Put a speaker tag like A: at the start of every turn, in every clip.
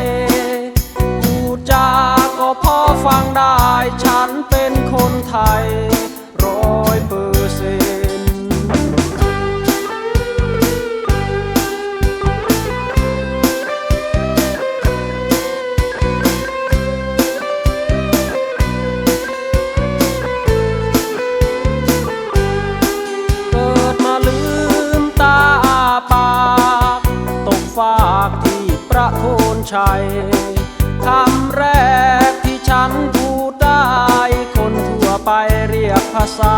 A: ยพูดจาก็พอฟังได้ ฉันเป็นคนไทย โคนชัยคำแรกที่ฉันพูดได้ คนทั่วไปเรียกภาษา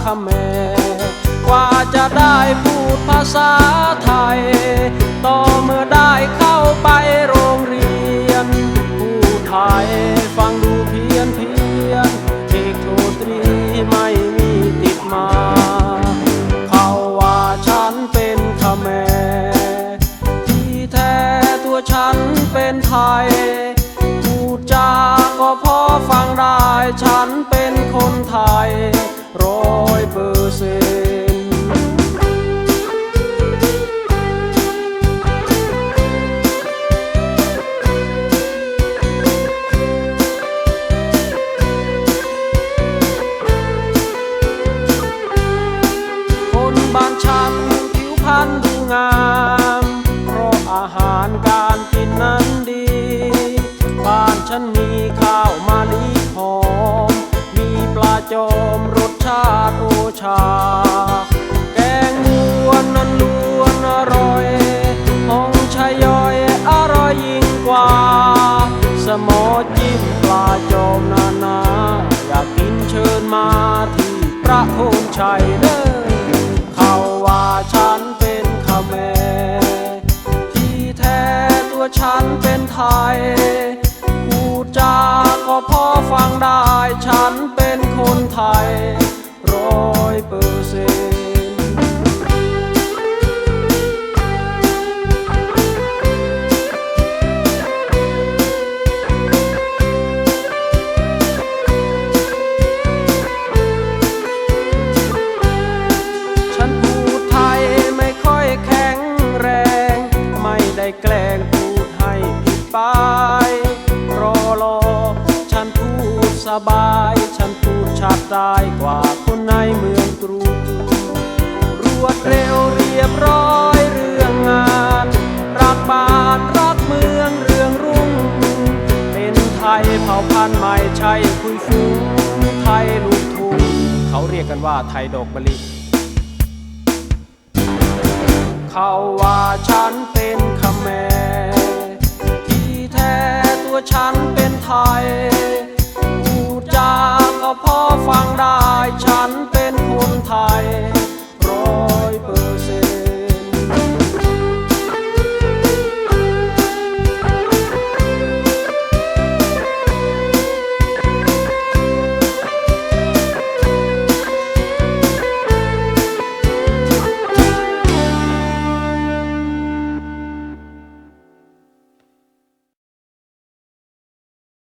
A: เขมรกว่าจะได้พูดภาษาไทย ต่อเมื่อได้เข้า ฉันเป็นไทยพูดจาก็พอฟังได้ ฉันเป็นคนไทยร้อยเปอร์เซ็นคนบ้านฉันผิวพรรณดูงาม เพราะอาหารการ จอมรสชาติโอชา แกงงวนนั้นล้วนอร่อยห้องชายย่อยอร่อยยิ่งกว่า สมอจิ้มปลาจอมนานา อยากกินเชิญมาที่ประโคนชัยเด้อเขาว่าฉันเป็นขแมที่แท้ตัวฉันเป็นไทย คนไทยร้อยเปอร์เซ็นต์ฉันพูดไทยไม่ค่อยแข็งแรงไม่ได้แกล้งพูดให้ผิดไป รอรอ ฉันพูดสบาย ฉันพูด ชัดได้กว่าคนในเมืองกรุงรวดเร็วเรียบร้อยเรื่องงาน รักบ้านรักเมืองเรื่องรุ่ง เป็นไทยเผ่าพันธุ์ไม่ใช่คุยฟุ้งไทยลูกทุ่งเขาเรียกกันว่าไทยดอกมะลิเขาว่าฉันเป็นขแมรที่แท้ตัวฉันเป็นไทย